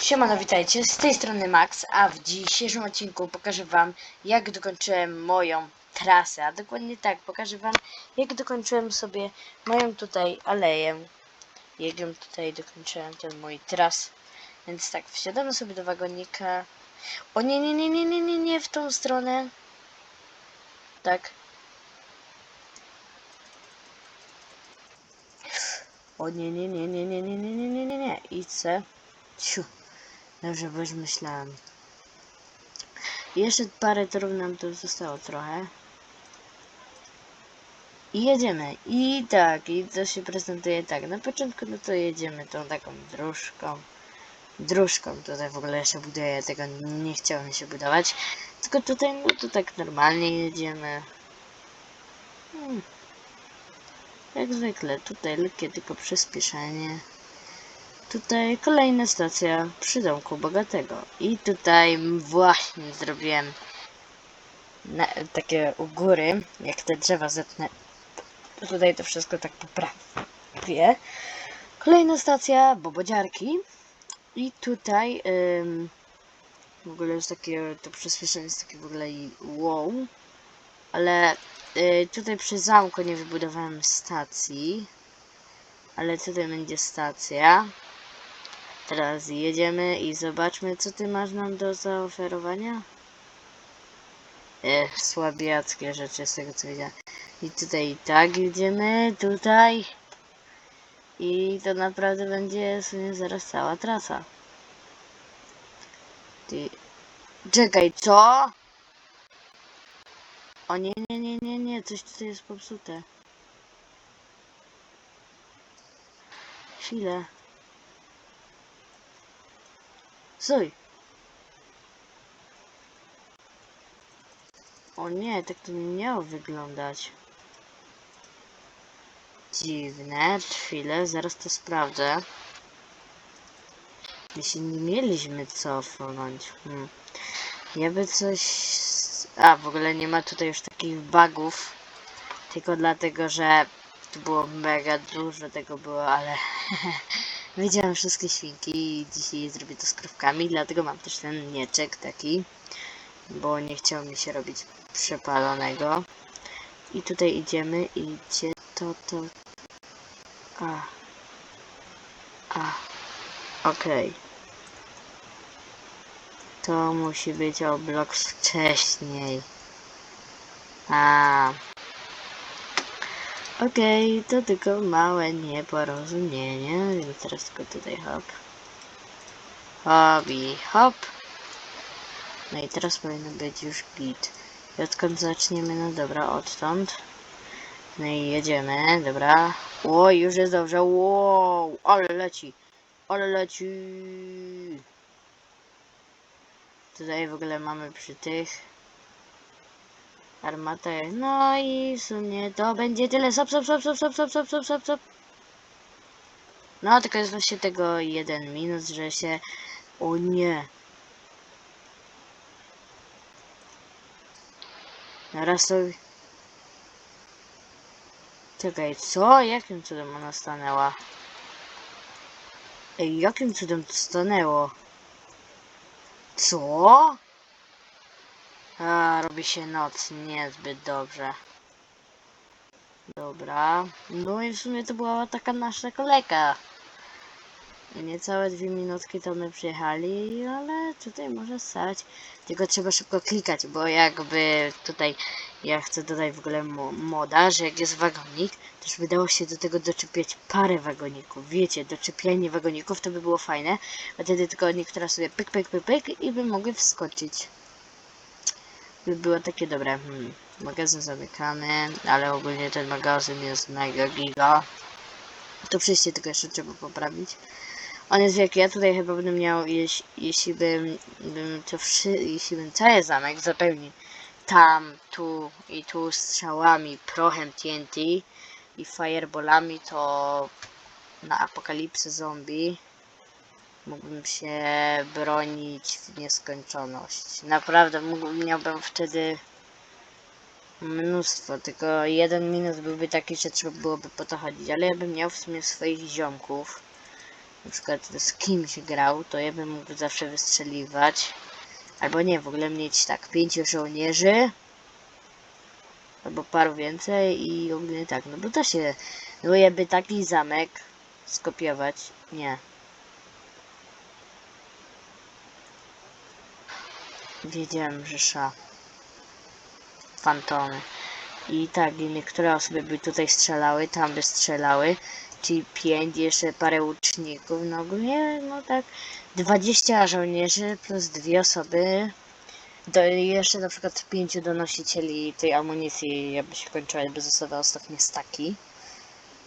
Siemano, witajcie, z tej strony Max, a w dzisiejszym odcinku pokażę wam jak dokończyłem moją trasę, a dokładnie tak, pokażę wam jak dokończyłem sobie moją tutaj aleję, jak ją tutaj dokończyłem, ten mój tras, więc tak, wsiadamy sobie do wagonika, o nie, nie, nie, nie, nie, nie, nie, w tą stronę, tak, o nie, nie, nie, nie, nie, nie, nie, nie, nie, nie, nie, i C, ciu. Dobrze, bo już myślałem. Jeszcze parę torów nam tu zostało trochę. I jedziemy. I tak, i to się prezentuje tak. Na początku no to jedziemy tą taką dróżką. Dróżką tutaj w ogóle się buduje, tego nie chciałem się budować. Tylko tutaj no to tak normalnie jedziemy. Hmm. Jak zwykle, tutaj lekkie tylko przyspieszenie. Tutaj kolejna stacja przy domku bogatego. I tutaj właśnie zrobiłem na, takie u góry, jak te drzewa zetnę. Tutaj to wszystko tak poprawię. Kolejna stacja bobodziarki. I tutaj ym, w ogóle jest takie, to przyspieszenie jest takie w ogóle i wow. Ale y, tutaj przy zamku nie wybudowałem stacji. Ale tutaj będzie stacja. Teraz jedziemy i zobaczmy, co ty masz nam do zaoferowania. Ech, słabiackie rzeczy z tego co widziałem. I tutaj tak jedziemy, tutaj. I to naprawdę będzie w zaraz cała trasa. Ty... Czekaj, co? O nie, nie, nie, nie, nie, coś tutaj jest popsute. Chwilę. Stój. O nie, tak to nie miało wyglądać. Dziwne, chwilę, zaraz to sprawdzę. Jeśli nie mieliśmy cofnąć. Hmm. Ja by coś... A, w ogóle nie ma tutaj już takich bugów. Tylko dlatego, że tu było mega dużo tego było, ale... Widziałem wszystkie świnki i dzisiaj zrobię to z krówkami, dlatego mam też ten mieczek taki, bo nie chciało mi się robić przepalonego. I tutaj idziemy, idzie to, to... A. A. Okej. To musi być o blok wcześniej. A. Okej, to tylko małe nieporozumienie, więc teraz tylko tutaj hop. Hop i hop. No i teraz powinno być już git. I odkąd zaczniemy? No dobra, odtąd. No i jedziemy, dobra. O, już jest dobrze, wow, ale leci, ale leci. Tutaj w ogóle mamy przy tych Armata jest. No i w sumie to będzie tyle. Stop, stop, stop, stop, stop, stop, stop, stop, stop, stop. No, tylko jest właśnie tego jeden minus, że się... O nie. Teraz to... Czekaj, co? Jakim cudem ona stanęła? Ej, jakim cudem to stanęło? Co? A, robi się noc, niezbyt dobrze. Dobra. No i w sumie to była taka nasza kolejka. Niecałe dwie minutki to my przyjechali, ale tutaj może stać. Tylko trzeba szybko klikać, bo jakby tutaj ja chcę dodać w ogóle mo moda, że jak jest wagonik, już by dało się do tego doczepiać parę wagoników. Wiecie, doczepianie wagoników to by było fajne, a wtedy tylko niektóre sobie pyk, pyk, pyk, pyk i by mogły wskoczyć było takie dobre. Hmm. Magazyn zamykamy, ale ogólnie ten magazyn jest mega giga. To przejście tylko jeszcze trzeba poprawić. On jest wielki, ja tutaj chyba będę miał, jeśli, jeśli bym, bym to wszy, jeśli bym cały zamek zapełnił tam, tu i tu strzałami, prochem TNT i fireballami, to na apokalipsę zombie mógłbym się bronić w nieskończoność. Naprawdę mógłbym, miałbym wtedy mnóstwo, tylko jeden minus byłby taki, że trzeba byłoby po to chodzić, ale ja bym miał w sumie swoich ziomków, na przykład z kimś grał, to ja bym mógł zawsze wystrzeliwać. Albo nie, w ogóle mieć tak pięciu żołnierzy. Albo paru więcej i ogólnie tak, no bo to się, no jakby taki zamek skopiować, nie. Wiedziałem, że sza. Fantomy. I tak, i niektóre osoby by tutaj strzelały, tam by strzelały. Czyli 5, jeszcze parę łuczników. No ogólnie, no tak, 20 żołnierzy plus dwie osoby. Do, jeszcze na przykład 5 donosicieli tej amunicji, jakby się kończyła, jakby zostały ostatnie staki.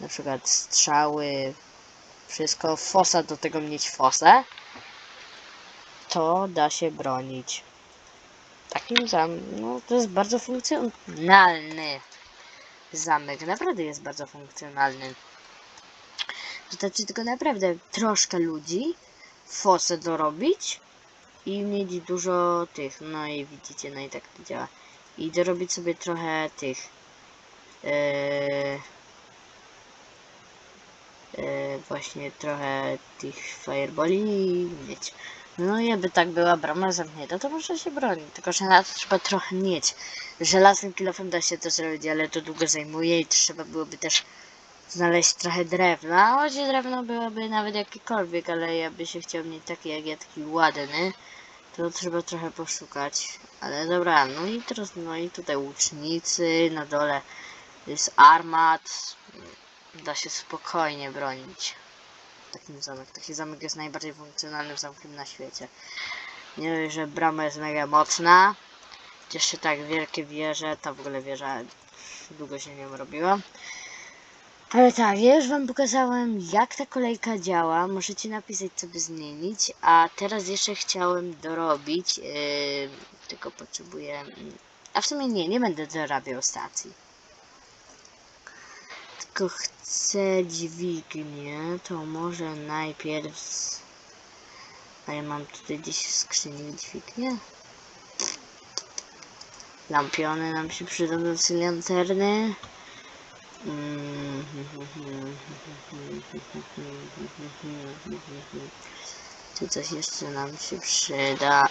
Na przykład strzały, wszystko. Fosa do tego mieć fosę. To da się bronić. Takim zam... No to jest bardzo funkcjonalny zamek. Naprawdę jest bardzo funkcjonalny. Wystarczy tylko naprawdę troszkę ludzi, fosę dorobić i mieć dużo tych, no i widzicie, no i tak to działa. I dorobić sobie trochę tych yy, yy, właśnie trochę tych fireboli mieć. No i jakby tak była brama zamknięta, to można się bronić, tylko że na to trzeba trochę mieć. Żelaznym kilofem da się to zrobić, ale to długo zajmuje i trzeba byłoby też znaleźć trochę drewna, choć drewno byłoby nawet jakiekolwiek, ale ja by się chciał mieć taki jak ja, taki ładny, to trzeba trochę poszukać. Ale dobra, no i teraz, no i tutaj łucznicy, na dole jest armat, da się spokojnie bronić. Takim zamek, taki zamek jest najbardziej funkcjonalnym zamkiem na świecie. Nie dość, że brama jest mega mocna, jeszcze tak wielkie wieże, ta w ogóle wieża długo się nie robiła. Ale tak, ja już wam pokazałem jak ta kolejka działa, możecie napisać co by zmienić, a teraz jeszcze chciałem dorobić, yy, tylko potrzebuję, mm, a w sumie nie, nie będę dorabiał stacji. Tylko chcę dźwignię, to może najpierw, z... a ja mam tutaj gdzieś w skrzyni dźwignię. Lampiony nam się przydadzą do lanterny. Mm. Tu coś jeszcze nam się przyda.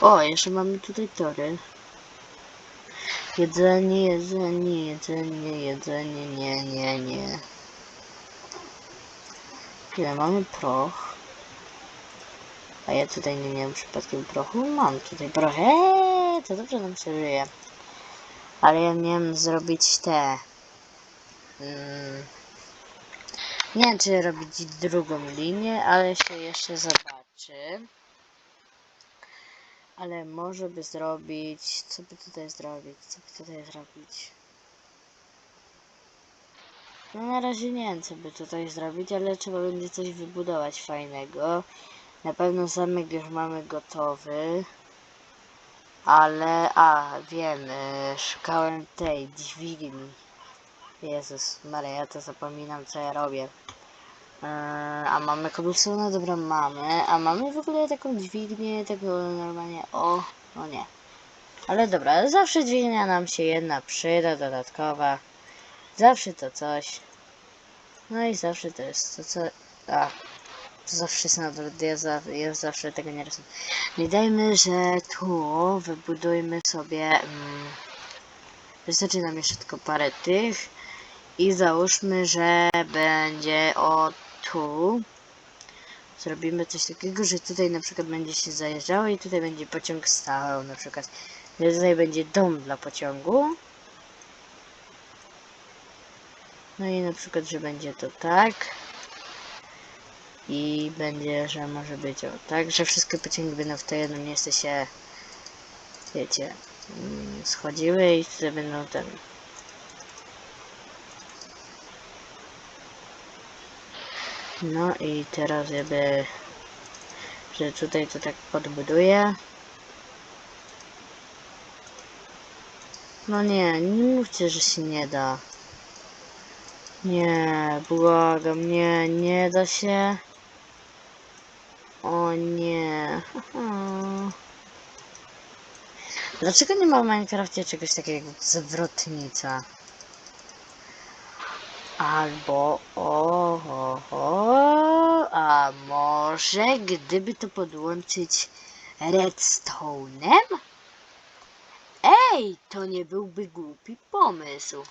O, jeszcze mamy tutaj tory. Jedzenie, jedzenie, jedzenie, jedzenie, nie, nie, nie. Ile mamy proch? A ja tutaj nie miałem przypadkiem prochu? Mam tutaj proch. Eee, to dobrze nam się żyje. Ale ja miałem zrobić te. Mm, nie wiem, czy robić drugą linię, ale się jeszcze zobaczy. Ale może by zrobić. Co by tutaj zrobić? Co by tutaj zrobić? No na razie nie wiem, co by tutaj zrobić, ale trzeba będzie coś wybudować fajnego. Na pewno zamek już mamy gotowy. Ale, a, wiem, y, szukałem tej dźwigni. Jezus Maria, ja to zapominam, co ja robię. Yy, a mamy cobblestone? Dobra, mamy. A mamy w ogóle taką dźwignię, tego normalnie, o, no nie. Ale dobra, zawsze dźwignia nam się jedna przyda, dodatkowa. Zawsze to coś. No i zawsze to jest to, co... A, to zawsze jest na dole, ja, za, ja zawsze tego nie rozumiem. Nie dajmy, że tu wybudujmy sobie... Mm, wystarczy nam jeszcze tylko parę tych. I załóżmy, że będzie o tu. Zrobimy coś takiego, że tutaj na przykład będzie się zajeżdżało i tutaj będzie pociąg stał na przykład. Tutaj będzie dom dla pociągu. No i na przykład, że będzie to tak. I będzie, że może być o tak, że wszystkie pociągi będą w to jedno miejsce się, wiecie, mm, schodziły i tutaj będą ten No i teraz jakby, że tutaj to tak podbuduję. No nie, nie mówcie, że się nie da. Nie, błagam, nie, nie da się. O nie. Dlaczego nie ma w Minecrafcie czegoś takiego jak zwrotnica? Albo o, o, o, a może gdyby to podłączyć redstone'em? Ej, to nie byłby głupi pomysł.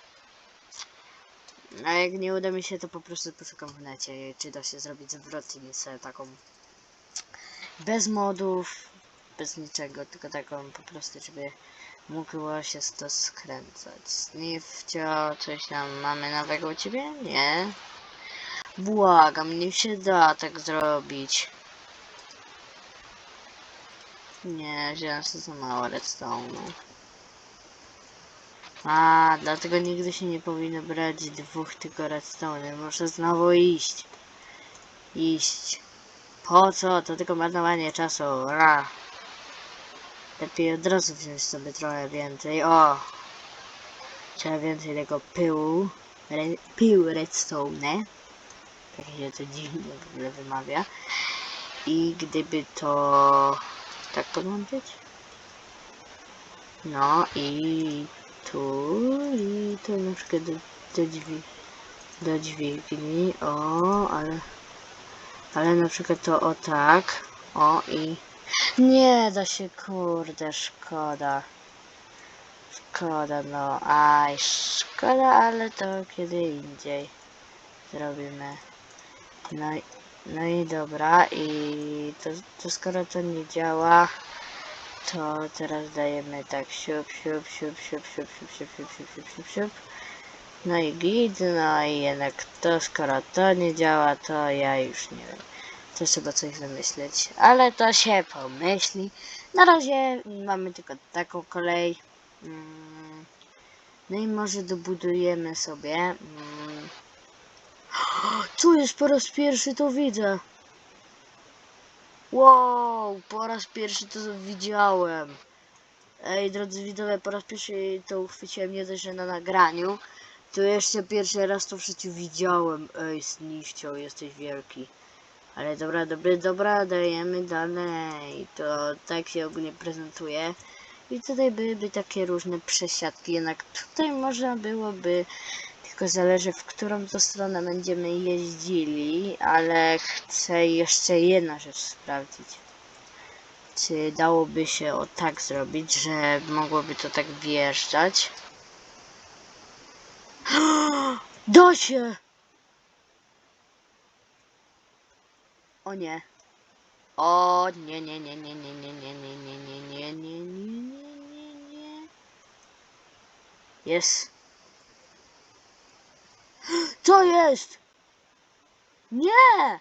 A jak nie uda mi się, to po prostu poszukam w necie, czy da się zrobić zwrotnicę taką bez modów, bez niczego, tylko taką po prostu, żeby mogło się to skręcać. Snifcio, coś tam mamy nowego u ciebie? Nie. Błagam, nie się da tak zrobić. Nie, wziąłem sobie za mało redstone'u. A, dlatego nigdy się nie powinno brać dwóch tylko redstone. Muszę znowu iść. Iść. Po co? To tylko marnowanie czasu. Ra. Lepiej od razu wziąć sobie trochę więcej. O! Trzeba więcej tego pyłu. Re, pył redstone. Się to dziwnie w ogóle wymawia. I gdyby to tak podłączyć? No i tu i tu na przykład do, do drzwi do dźwigni, o, ale ale na przykład to o tak, o i nie da się, kurde, szkoda szkoda, no, aj, szkoda, ale to kiedy indziej zrobimy no no i dobra i to, to skoro to nie działa to teraz dajemy tak siup, siup, siup, siup, siup, siup, siup, siup, siup, siup, siup, siup. No i git, no i jednak to, skoro to nie działa, to ja już nie wiem. To trzeba coś wymyśleć, ale to się pomyśli. Na razie mamy tylko taką kolej. Mm. No i może dobudujemy sobie. Jest po raz pierwszy to widzę. Wow, po raz pierwszy to widziałem. Ej, drodzy widzowie, po raz pierwszy to uchwyciłem nie dość, że na nagraniu, to jeszcze pierwszy raz to w życiu widziałem. Ej, Snifcio, jesteś wielki. Ale dobra, dobra, dobra, dajemy dalej. To tak się ogólnie prezentuje. I tutaj byłyby takie różne przesiadki, jednak tutaj można byłoby, zależy w którą to stronę będziemy jeździli, ale chcę jeszcze jedna rzecz sprawdzić. Czy dałoby się o tak zrobić, że mogłoby to tak wjeżdżać? Da się! O nie. O nie, nie, nie, nie, nie, nie, nie, nie, nie, nie, nie, nie, nie, nie, nie, nie. Jest. Co jest? Nie!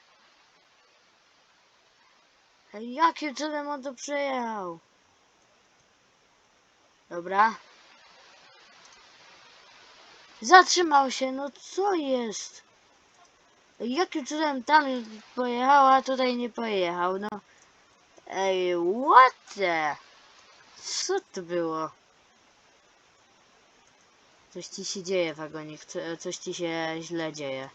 Ej, Jakim cudem on to przejechał? Dobra. Zatrzymał się, no co jest? Ej, Jakim cudem tam pojechał, a tutaj nie pojechał, no. Ej, what the? Co to było? Coś ci się dzieje, wagonik, co- coś ci się źle dzieje.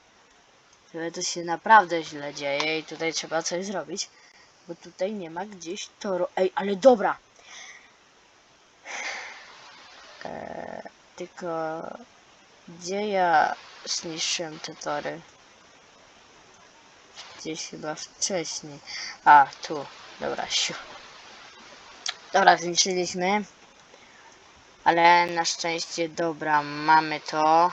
Ale to się naprawdę źle dzieje i tutaj trzeba coś zrobić. Bo tutaj nie ma gdzieś toru. Ej, ale dobra! Eee, tylko gdzie ja zniszczyłem te tory? Gdzieś chyba wcześniej. A, tu. Dobra, siu. Dobra, zniszczyliśmy. Ale na szczęście, dobra, mamy to.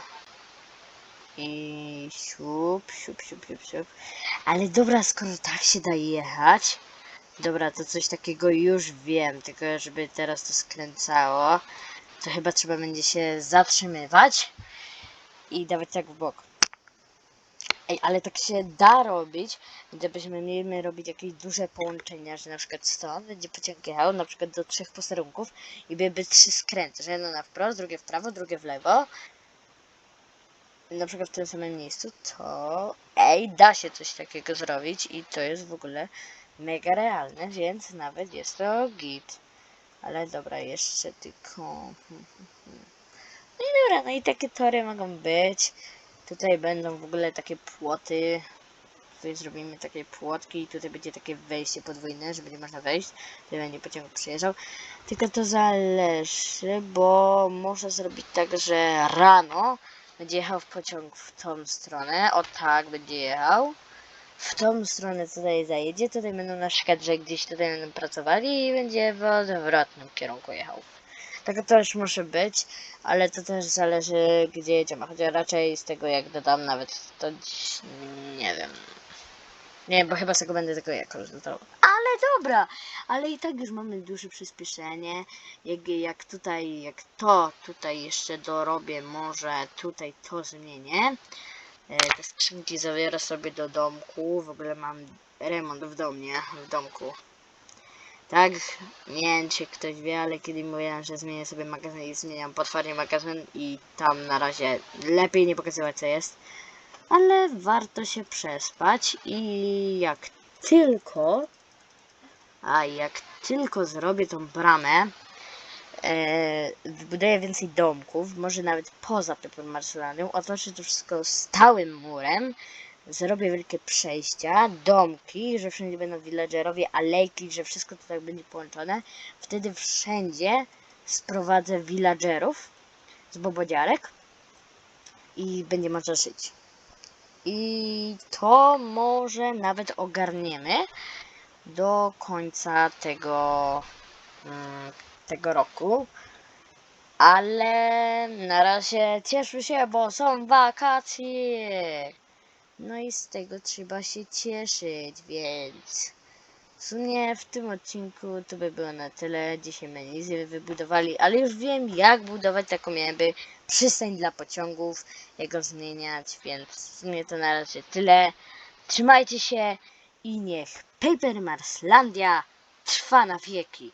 I siup, siup, siup, siup, siup. Ale dobra, skoro tak się da jechać. Dobra, to coś takiego już wiem, tylko żeby teraz to skręcało, to chyba trzeba będzie się zatrzymywać i dawać tak w bok. Ej, ale tak się da robić, gdybyśmy mieli robić jakieś duże połączenia, że na przykład stąd będzie pociąg jechał na przykład do trzech posterunków i byłyby trzy skręty, że jedno na wprost, drugie w prawo, drugie w lewo. Na przykład w tym samym miejscu, to ej, da się coś takiego zrobić i to jest w ogóle mega realne, więc nawet jest to git. Ale dobra, jeszcze tylko... No i dobra, no i takie tory mogą być. Tutaj będą w ogóle takie płoty. Tutaj zrobimy takie płotki i tutaj będzie takie wejście podwójne, że będzie można wejść. Tutaj będzie pociąg przyjeżdżał. Tylko to zależy, bo można zrobić tak, że rano będzie jechał w pociąg w tą stronę, o tak będzie jechał. W tą stronę tutaj zajedzie, tutaj będą na przykład, że gdzieś tutaj będą pracowali i będzie w odwrotnym kierunku jechał. Tak to też może być, ale to też zależy gdzie jedziemy, chociaż raczej z tego jak dodam nawet to nie wiem. Nie, bo chyba z tego będę tylko jako rezultat. Ale dobra, ale i tak już mamy duże przyspieszenie. Jak, jak tutaj, jak to tutaj jeszcze dorobię, może tutaj to zmienię. E, te skrzynki zabiorę sobie do domku. W ogóle mam remont w domie, w domku. Tak, nie wiem czy ktoś wie, ale kiedy mówiłem, że zmienię sobie magazyn i zmieniam potwornie magazyn i tam na razie lepiej nie pokazywać co jest. Ale warto się przespać i jak tylko, a jak tylko zrobię tą bramę, e, więcej domków, może nawet poza typem Marcelanią, otoczę to wszystko stałym murem, zrobię wielkie przejścia, domki, że wszędzie będą villagerowie, alejki, że wszystko to tak będzie połączone. Wtedy wszędzie sprowadzę villagerów z bobodziarek i będzie można żyć. I to może nawet ogarniemy do końca tego, mm, tego roku. Ale na razie cieszę się, bo są wakacje. No i z tego trzeba się cieszyć, więc w sumie w tym odcinku to by było na tyle. Dzisiaj Menizję wybudowali, ale już wiem jak budować taką jakby przystań dla pociągów, jak go zmieniać, więc w sumie to na razie tyle. Trzymajcie się i niech Paper Marslandia trwa na wieki.